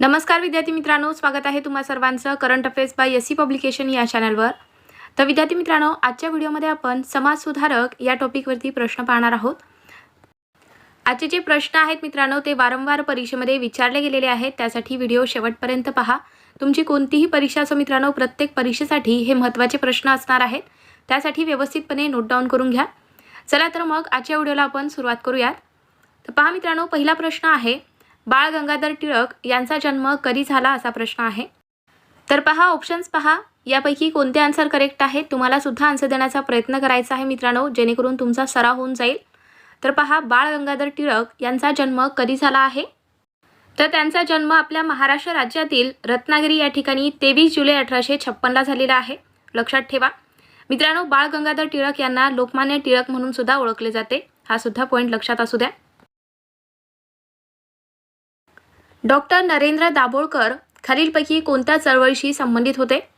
नमस्कार विद्यार्थी मित्रांनो स्वागत आहे तुम्हा सर्वांचं current affairs by S C publication या चॅनलवर. तर विद्यार्थी मित्रांनो आजच्या व्हिडिओमध्ये आपण समाजसुधारक या टॉपिकवरती प्रश्न पाहणार आहोत. आजचे जे प्रश्न आहेत मित्रांनो ते वारंवार परीक्षेमध्ये विचारले गेलेले आहेत. त्यासाठी व्हिडिओ शेवटपर्यंत पहा. तुमची कोणतीही परीक्षा असो मित्रांनो प्रत्येक परीक्षेसाठी हे महत्त्वाचे प्रश्न असणार आहेत. त्यासाठी व्यवस्थितपणे नोट डाऊन करून घ्या. चला तर मग आजच्या व्हिडिओला आपण सुरुवात करूयात. तर पहा मित्रांनो पहिला प्रश्न आहे बाळ गंगाधर टिळक यांचा जन्म कधी झाला असा प्रश्न आहे? तर पहा ऑप्शन्स पहा. यापैकी कोणते आन्सर करेक्ट आहे? तुम्हाला सुद्धा आन्सर देण्याचा प्रयत्न करायचा आहे मित्रांनो जेणेकरून तुमचा सराव होऊन जाईल. तर पहा बाळ गंगाधर टिळक यांचा जन्म कधी झाला आहे? तर त्यांचा जन्म आपल्या महाराष्ट्र राज्यातील रत्नागिरी या ठिकाणी तेवीस जुलै अठराशे छप्पनला झालेला आहे. लक्षात ठेवा. मित्रांनो बाळ गंगाधर टिळक यांना लोकमान्य टिळक म्हणून सुद्धा ओळखले जाते. हा सुद्धा पॉईंट लक्षात असू द्या. डॉक्टर नरेंद्र दाभोळकर खालीलपैकी कोणत्या चळवळीशी संबंधित होते?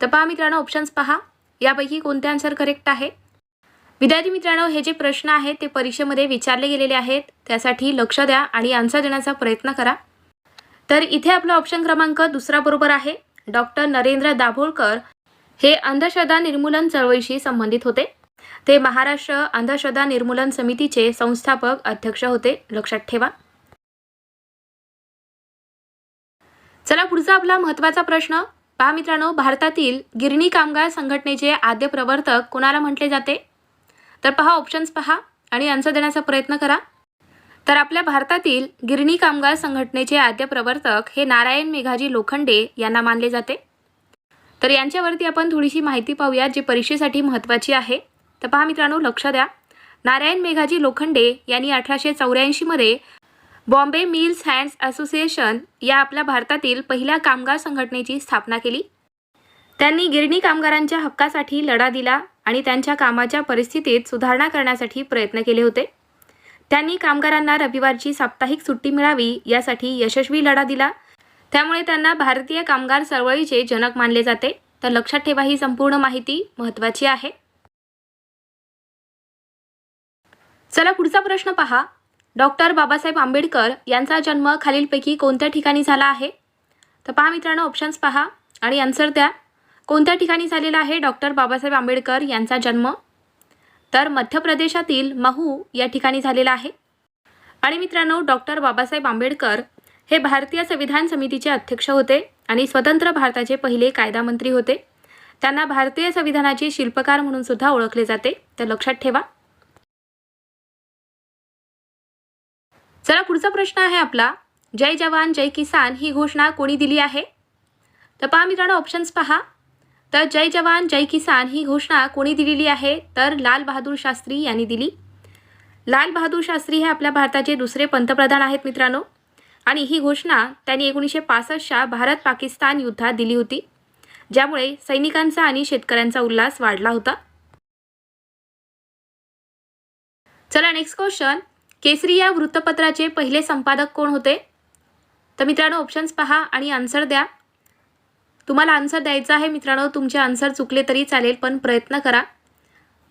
तर पहा मित्रांनो ऑप्शन्स पहा. यापैकी कोणते आन्सर करेक्ट आहे? विद्यार्थी मित्रांनो हे जे प्रश्न आहेत ते परीक्षेमध्ये विचारले गेलेले आहेत. त्यासाठी लक्ष द्या आणि आन्सर देण्याचा प्रयत्न करा. तर इथे आपला ऑप्शन क्रमांक दुसरा बरोबर आहे. डॉक्टर नरेंद्र दाभोळकर हे अंधश्रद्धा निर्मूलन चळवळीशी संबंधित होते. ते महाराष्ट्र अंधश्रद्धा निर्मूलन समितीचे संस्थापक अध्यक्ष होते. लक्षात ठेवा. चला पुढचा आपला महत्त्वाचा प्रश्न. पहा मित्रांनो भारतातील गिरणी कामगार संघटनेचे आद्य प्रवर्तक कोणाला म्हटले जाते? तर पहा ऑप्शन्स पहा आणि आन्सर देण्याचा प्रयत्न करा. तर आपल्या भारतातील गिरणी कामगार संघटनेचे आद्य प्रवर्तक हे नारायण मेघाजी लोखंडे यांना मानले जाते. तर यांच्यावरती आपण थोडीशी माहिती पाहूया जी परीक्षेसाठी महत्त्वाची आहे. तर पहा मित्रांनो लक्ष द्या. नारायण मेघाजी लोखंडे यांनी अठराशे चौऱ्याऐंशीमध्ये बॉम्बे मिल्स हँड्स असोसिएशन या आपल्या भारतातील पहिल्या कामगार संघटनेची स्थापना केली. त्यांनी गिरणी कामगारांच्या हक्कासाठी लढा दिला आणि त्यांच्या कामाच्या परिस्थितीत सुधारणा करण्यासाठी प्रयत्न केले होते. त्यांनी कामगारांना रविवारची साप्ताहिक सुट्टी मिळावी यासाठी यशस्वी लढा दिला. त्यामुळे त्यांना भारतीय कामगार चळवळीचे जनक मानले जाते. तर लक्षात ठेवा ही संपूर्ण माहिती महत्त्वाची आहे. चला पुढचा प्रश्न पहा. डॉक्टर बाबासाहेब आंबेडकर यांचा जन्म खालीलपैकी कोणत्या ठिकाणी झाला आहे? तर पहा मित्रांनो ऑप्शन्स पहा आणि आन्सर द्या. कोणत्या ठिकाणी झालेला आहे डॉक्टर बाबासाहेब आंबेडकर यांचा जन्म? तर मध्य प्रदेशातील महू या ठिकाणी झालेला आहे. आणि मित्रांनो डॉक्टर बाबासाहेब आंबेडकर हे भारतीय संविधान समितीचे अध्यक्ष होते आणि स्वतंत्र भारताचे पहिले कायदा मंत्री होते. त्यांना भारतीय संविधानाचे शिल्पकार म्हणून सुद्धा ओळखले जाते. तर लक्षात ठेवा. चला पुढचा प्रश्न आहे आपला. जय जवान जय किसान ही घोषणा कोणी दिली आहे? तर पहा मित्रांनो ऑप्शन्स पहा. तर जय जवान जय किसान ही घोषणा कोणी दिलेली आहे? तर लाल बहादूर शास्त्री यांनी दिली. लाल बहादूर शास्त्री हे आपल्या भारताचे दुसरे पंतप्रधान आहेत मित्रांनो. आणि ही घोषणा त्यांनी एकोणीसशे पासष्टच्या भारत पाकिस्तान युद्धात दिली होती ज्यामुळे सैनिकांचा आणि शेतकऱ्यांचा उल्हास वाढला होता. चला नेक्स्ट क्वेश्चन केसरी या वृत्तपत्राचे पहिले संपादक कोण होते? तर मित्रांनो ऑप्शन्स पहा आणि आन्सर द्या. तुम्हाला आन्सर द्यायचा आहे मित्रांनो तुमचे आन्सर चुकले तरी चालेल पण प्रयत्न करा.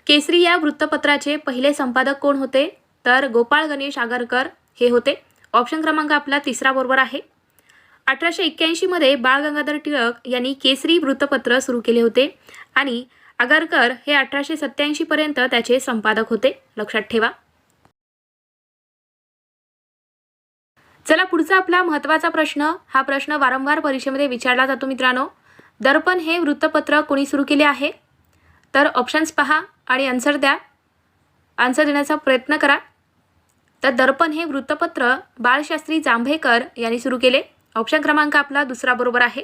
केसरी या वृत्तपत्राचे पहिले संपादक कोण होते? तर गोपाळ गणेश आगरकर हे होते. ऑप्शन क्रमांक आपला तिसरा बरोबर आहे. अठराशे एक्क्याऐंशीमध्ये बाळ गंगाधर टिळक यांनी केसरी वृत्तपत्र सुरू केले होते आणि आगरकर हे अठराशे सत्त्याऐंशीपर्यंत त्याचे संपादक होते. लक्षात ठेवा. चला पुढचा आपला महत्त्वाचा प्रश्न हा प्रश्न वारंवार परीक्षेमध्ये विचारला जातो मित्रांनो. दर्पण हे वृत्तपत्र कोणी सुरू केले आहे? तर ऑप्शन्स पहा आणि आन्सर द्या. आन्सर देण्याचा प्रयत्न करा. तर दर्पण हे वृत्तपत्र बाळशास्त्री जांभेकर यांनी सुरू केले. ऑप्शन क्रमांक आपला दुसरा बरोबर आहे.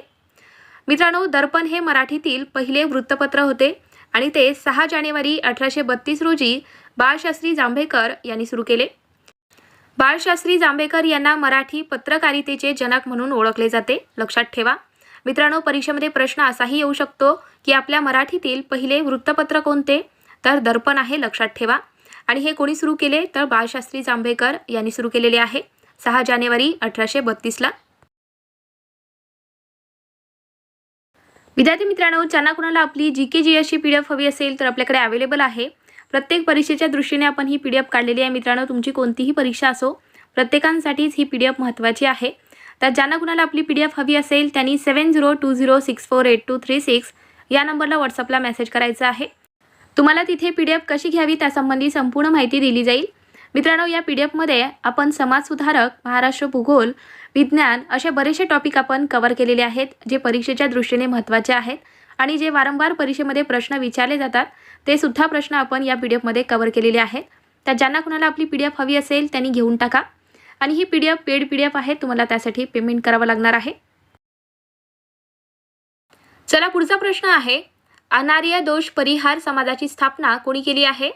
मित्रांनो दर्पण हे मराठीतील पहिले वृत्तपत्र होते आणि ते सहा जानेवारी अठराशे बत्तीस रोजी बाळशास्त्री जांभेकर यांनी सुरू केले. बाळशास्त्री जांभेकर यांना मराठी पत्रकारितेचे जनक म्हणून ओळखले जाते. लक्षात ठेवा. मित्रांनो परीक्षेमध्ये प्रश्न असाही येऊ शकतो की आपल्या मराठीतील पहिले वृत्तपत्र कोणते? तर दर्पण आहे लक्षात ठेवा. आणि हे कोणी सुरू केले? तर बाळशास्त्री जांभेकर यांनी सुरू केलेले आहे. सहा जानेवारी अठराशे बत्तीसला. विद्यार्थी मित्रांनो ज्यांना कुणाला आपली जी के जी एसची पी डी एफ हवी असेल तर आपल्याकडे अवेलेबल आहे. प्रत्येक परीक्षेच्या दृष्टीने आपण ही पी डी एफ काढलेली आहे. मित्रांनो तुमची कोणतीही परीक्षा असो प्रत्येकांसाठीच ही पी डी एफ महत्त्वाची आहे. तर ज्यांना कुणाला आपली पी डी एफ हवी असेल त्यांनी seven zero two zero six four eight two three six या नंबरला व्हॉट्सअपला मेसेज करायचा आहे. तुम्हाला तिथे पी डी एफ कशी घ्यावी त्यासंबंधी संपूर्ण माहिती दिली जाईल. मित्रांनो या पी डी एफमध्ये आपण समाजसुधारक महाराष्ट्र भूगोल विज्ञान असे बरेचसे टॉपिक आपण कवर केलेले आहेत जे परीक्षेच्या दृष्टीने महत्त्वाचे आहेत आणि जे वारंवार परीक्षेमध्ये प्रश्न विचारले जातात. ते सुद्धा प्रश्न आपण या पी डी एफमध्ये कवर केलेले आहेत. तर ज्यांना कुणाला आपली पी डी एफ हवी असेल त्यांनी घेऊन टाका. आणि ही P D F paid P D F आहे तुम्हाला त्यासाठी पेमेंट करावं लागणार आहे. चला पुढचा प्रश्न आहे. अनार्य दोष परिहार समाजाची स्थापना कोणी केली आहे?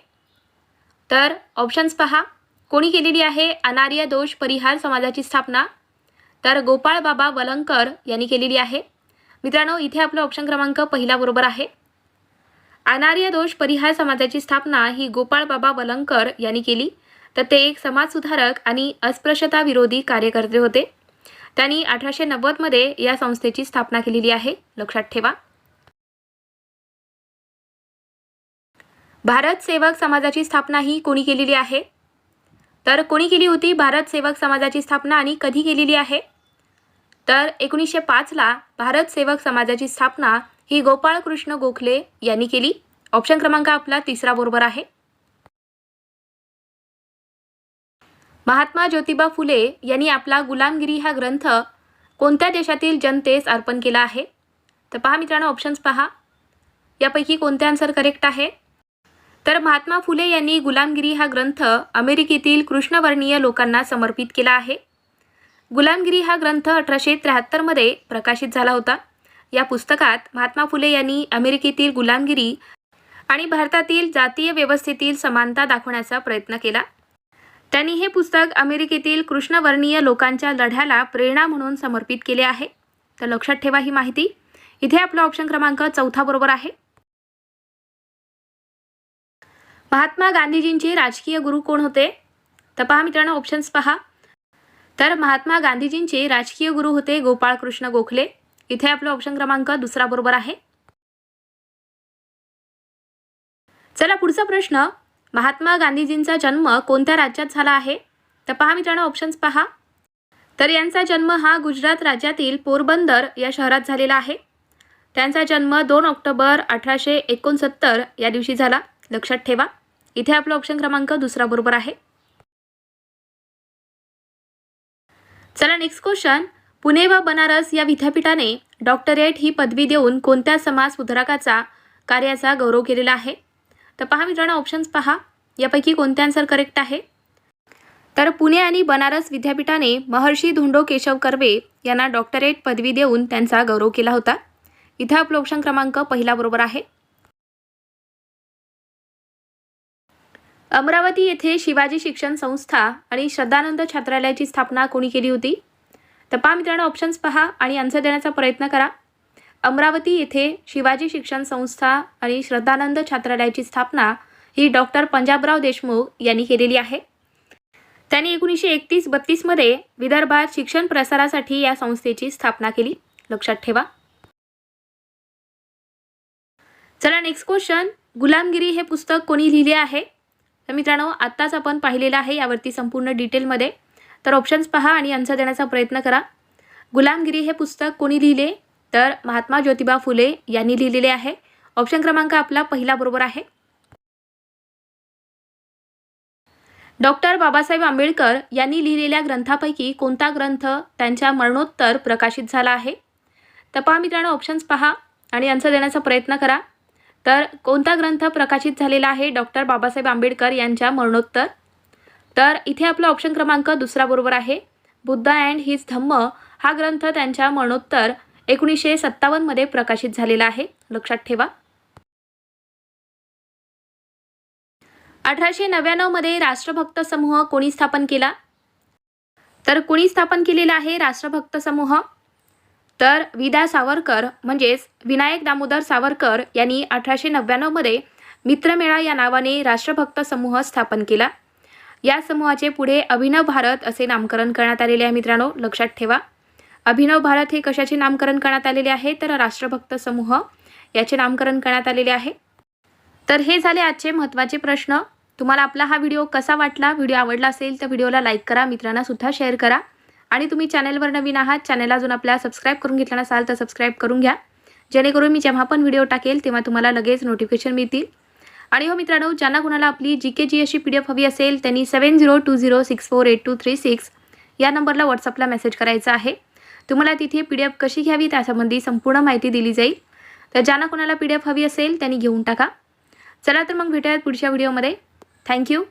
तर ऑप्शन्स पहा. कोणी केलेली आहे अनार्य दोष परिहार समाजाची स्थापना? तर गोपाळ बाबा वलंकर यांनी केलेली आहे. मित्रांनो इथे आपलं ऑप्शन क्रमांक पहिला बरोबर आहे. अनार्य दोष परिहार समाजाची स्थापना ही गोपाळ बाबा वलंकर यांनी केली. तर ते एक समाजसुधारक आणि अस्पृश्यता विरोधी कार्यकर्ते होते. त्यांनी अठराशे नव्वदमध्ये या संस्थेची स्थापना केलेली आहे. लक्षात ठेवा. भारत सेवक समाजाची स्थापना ही कोणी केलेली आहे? तर कोणी केली होती भारत सेवक समाजाची स्थापना आणि कधी केलेली आहे? तर एकोणीसशे पाचला भारत सेवक समाजाची स्थापना ही गोपाळकृष्ण गोखले यांनी केली. ऑप्शन क्रमांक आपला तिसरा बरोबर आहे. महात्मा ज्योतिबा फुले यांनी आपला गुलामगिरी हा ग्रंथ कोणत्या देशातील जनतेस अर्पण केला आहे? तर पहा मित्रांनो ऑप्शन्स पहा. यापैकी कोणते आन्सर करेक्ट आहे? तर महात्मा फुले यांनी गुलामगिरी हा ग्रंथ अमेरिकेतील कृष्णवर्णीय लोकांना समर्पित केला आहे. गुलामगिरी हा ग्रंथ अठराशे त्र्याहत्तरमध्ये प्रकाशित झाला होता. या पुस्तकात महात्मा फुले यांनी अमेरिकेतील गुलामगिरी आणि भारतातील जातीय व्यवस्थेतील समानता दाखवण्याचा प्रयत्न केला. त्यांनी हे पुस्तक अमेरिकेतील कृष्णवर्णीय लोकांच्या लढ्याला प्रेरणा म्हणून समर्पित केले आहे. तर लक्षात ठेवा ही माहिती. इथे आपला ऑप्शन क्रमांक चौथा बरोबर आहे. महात्मा गांधीजींचे राजकीय गुरु कोण होते? तर पहा मित्रांनो ऑप्शन्स पहा. तर महात्मा गांधीजींचे राजकीय गुरु होते गोपाळकृष्ण गोखले. इथे आपलं ऑप्शन क्रमांक दुसरा बरोबर आहे. चला पुढचा प्रश्न. महात्मा गांधीजींचा जन्म कोणत्या राज्यात झाला आहे? तर पहा मित्रांनो ऑप्शन्स पहा. तर यांचा जन्म हा गुजरात राज्यातील पोरबंदर या शहरात झालेला आहे. त्यांचा जन्म दोन ऑक्टोबर अठराशे एकोणसत्तर या दिवशी झाला. लक्षात ठेवा. इथे आपला ऑप्शन क्रमांक दुसरा बरोबर आहे. चला नेक्स्ट क्वेश्चन पुणे व बनारस या विद्यापीठाने डॉक्टरेट ही पदवी देऊन कोणत्या समाज सुधारकाचा कार्याचा गौरव केलेला आहे? तर पहा मित्रांनो ऑप्शन्स पहा. यापैकी कोणते आन्सर करेक्ट आहे? तर पुणे आणि बनारस विद्यापीठाने महर्षी धोंडो केशव कर्वे यांना डॉक्टरेट पदवी देऊन त्यांचा गौरव केला होता. इथे आपलं ऑप्शन क्रमांक पहिला बरोबर आहे. अमरावती येथे शिवाजी शिक्षण संस्था आणि श्रद्धानंद छात्रालयाची स्थापना कोणी केली होती? तर पहा मित्रांनो ऑप्शन्स पहा आणि आन्सर देण्याचा प्रयत्न करा. अमरावती येथे शिवाजी शिक्षण संस्था आणि श्रद्धानंद छात्रालयाची स्थापना ही डॉक्टर पंजाबराव देशमुख यांनी केलेली आहे. त्यांनी एकोणीसशे एकतीस बत्तीसमध्ये विदर्भात शिक्षण प्रसारासाठी या संस्थेची स्थापना केली. लक्षात ठेवा. चला नेक्स्ट क्वेश्चन गुलामगिरी हे पुस्तक कोणी लिहिले आहे? तर मित्रांनो आत्ताच आपण पाहिलेलं आहे यावरती संपूर्ण डिटेलमध्ये तर ऑप्शन्स पहा आणि आन्सर देण्याचा प्रयत्न करा. गुलामगिरी हे पुस्तक कोणी लिहिले? तर महात्मा ज्योतिबा फुले यांनी लिहिलेले आहे. ऑप्शन क्रमांक आपला पहिला बरोबर आहे. डॉक्टर बाबासाहेब आंबेडकर यांनी लिहिलेल्या ग्रंथापैकी कोणता ग्रंथ त्यांच्या मरणोत्तर प्रकाशित झाला आहे? तर पहा मित्रांनो ऑप्शन्स पहा आणि आन्सर देण्याचा प्रयत्न करा. तर कोणता ग्रंथ प्रकाशित झालेला आहे? डॉक्टर बाबासाहेब आंबेडकर यांच्या मरणोत्तर? तर इथे आपला ऑप्शन क्रमांक दुसरा बरोबर आहे. बुद्ध अँड हिज धम्म हा ग्रंथ त्यांच्या मरणोत्तर एकोणीसशे सत्तावन्नमध्ये प्रकाशित झालेला आहे. लक्षात ठेवा. अठराशे नव्याण्णवमध्ये राष्ट्रभक्त समूह कोणी स्थापन केला? तर कोणी स्थापन केलेला आहे राष्ट्रभक्त समूह? तर विदा सावरकर म्हणजेच विनायक दामोदर सावरकर यांनी अठराशे नव्याण्णवमध्ये मित्रमेळा या नावाने राष्ट्रभक्त समूह स्थापन केला. या समूहाचे पुढे अभिनव भारत असे नामकरण करण्यात आलेले आहे मित्रांनो. लक्षात ठेवा. अभिनव भारत हे कशाचे नामकरण करण्यात आलेले आहे? तर राष्ट्रभक्त समूह याचे नामकरण करण्यात आलेले आहे. तर हे झाले आजचे महत्त्वाचे प्रश्न. तुम्हाला आपला हा व्हिडिओ कसा वाटला? व्हिडिओ आवडला असेल तर व्हिडिओला लाईक करा मित्रांना सुद्धा शेअर करा. आणि तुम्ही चॅनलवर नवीन आहात चॅनल अजून आपल्या सबस्क्राईब करून घेतला नसाल तर सबस्क्राईब करून घ्या. जेणेकरून मी जेव्हा पण व्हिडिओ टाकेल तेव्हा तुम्हाला लगेच नोटिफिकेशन मिळतील. आणि हो मित्रांनो ज्यांना कुणाला आपली जी के जी अशी पी डी एफ हवी असेल त्यांनी seven zero two zero six four eight two three six या नंबरला व्हॉट्सअपला मेसेज करायचा आहे. तुम्हाला तिथे पी डी एफ कशी घ्यावी त्यासंबंधी संपूर्ण माहिती दिली जाईल. तर ज्यांना कोणाला पी डी एफ हवी असेल त्यांनी घेऊन टाका. चला तर मग भेटूयात पुढच्या व्हिडिओमध्ये थँक्यू